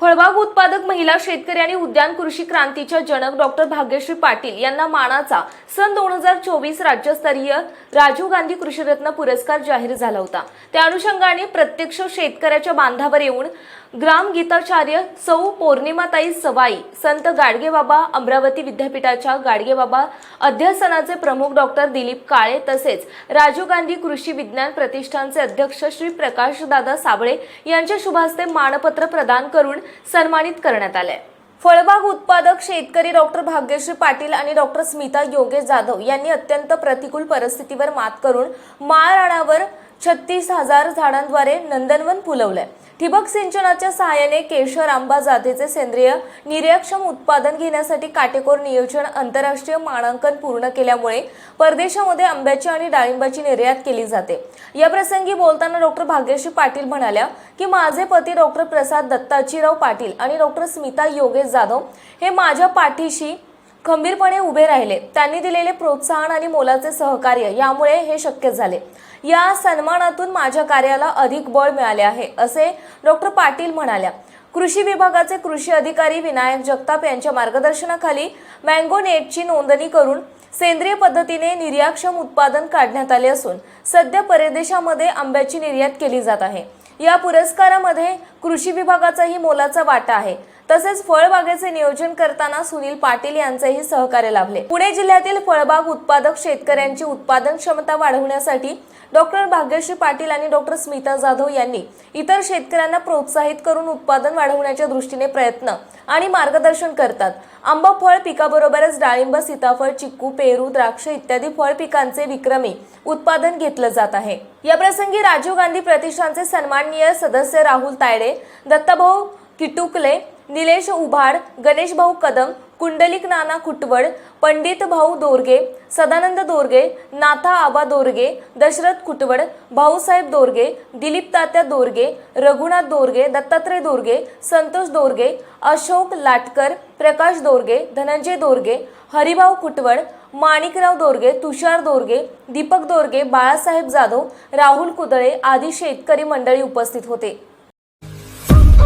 फळबाग उत्पादक महिला शेतकरी आणि उद्यान कृषी क्रांतीच्या जनक डॉक्टर भाग्यश्री पाटील यांना मानाचा सन दोन हजार चोवीस राज्यस्तरीय राजीव गांधी कृषीरत्न पुरस्कार जाहीर झाला होता. त्या अनुषंगाने प्रत्यक्ष शेतकऱ्याच्या बांधावर येऊन ग्राम गीताचार्य सौ पौर्णिमाताई सवाई संत गाडगेबाबा अमरावती विद्यापीठाच्या गाडगेबाबा अध्यासनाचे प्रमुख डॉक्टर दिलीप काळे तसेच राजीव गांधी कृषी विज्ञान प्रतिष्ठानचे अध्यक्ष श्री प्रकाशदादा साबळे यांच्या शुभास्ते मानपत्र प्रदान करून सन्मानित करण्यात आले फळबाग उत्पादक शेतकरी डॉक्टर भाग्यश्री पाटील आणि डॉक्टर स्मिता योगेश जाधव यांनी अत्यंत प्रतिकूल परिस्थितीवर मात करून माळ राणावर छत्तीस हजार झाडांद्वारे नंदनवन फुलवलंय. ठिबक सिंचनाच्या सहाय्याने केशर आंबा जातीचे सेंद्रिय निर्याक्षम उत्पादन घेण्यासाठी काटेकोर नियोजन आंतरराष्ट्रीय मानांकन पूर्ण केल्यामुळे परदेशामध्ये आंब्याची आणि डाळिंबाची निर्यात केली जाते. या प्रसंगी बोलताना डॉक्टर भाग्यश्री पाटील म्हणाल्या की माझे पती डॉक्टर प्रसाद दत्ताजीराव पाटील आणि डॉक्टर स्मिता योगेश जाधव हे माझ्या पाठीशी खंबीरपणे उभे राहिले. त्यांनी दिलेले प्रोत्साहन आणि मोलाचे सहकार्य यामुळे हे शक्य झाले. या सन्मानातून माझ्या कार्याला अधिक बळ मिळाले आहे असे डॉक्टर पाटील म्हणाल्या. कृषी विभागाचे कृषी अधिकारी विनायक जगताप यांच्या मार्गदर्शनाखाली मँगो नेटची नोंदणी करून सेंद्रिय पद्धतीने निर्याक्षम उत्पादन काढण्यात आले असून सध्या परदेशामध्ये आंब्याची निर्यात केली जात आहे. या पुरस्कारामध्ये कृषी विभागाचाही मोलाचा वाटा आहे. तसेच फळबागेचे नियोजन करताना सुनील पाटील यांचेही सहकार्य लाभले. पुणे जिल्ह्यातील फळबाग उत्पादक शेतकऱ्यांची उत्पादन क्षमता वाढवण्यासाठी डॉक्टर भाग्यश्री पाटील आणि डॉक्टर स्मिता जाधव यांनी इतर शेतकऱ्यांना प्रोत्साहित करून उत्पादन वाढवण्याच्या दृष्टीने प्रयत्न आणि मार्गदर्शन करतात. आंबा फळ पिकाबरोबरच डाळिंब सीताफळ चिक्कू पेरू द्राक्ष इत्यादी फळ पिकांचे विक्रमी उत्पादन घेतलं जात आहे. याप्रसंगी राजीव गांधी प्रतिष्ठानचे सन्माननीय सदस्य राहुल तायडे दत्ताभाऊ किटुकले निलेश उभाड गणेशभाऊ कदम कुंडलिक नाना खुटवड पंडित भाऊ दोरगे सदानंद दोरगे नाथा आबा दोरगे दशरथ खुटवड भाऊसाहेब दोरगे दिलीप तात्या दोरगे रघुनाथ दोरगे दत्तात्रय दोरगे संतोष दोरगे अशोक लाटकर प्रकाश दोरगे धनंजय दोरगे हरिभाऊ खुटवड माणिकराव दोरगे तुषार दोरगे दीपक दोरगे बाळासाहेब जाधव राहुल कुदळे आदी शेतकरी मंडळी उपस्थित होते.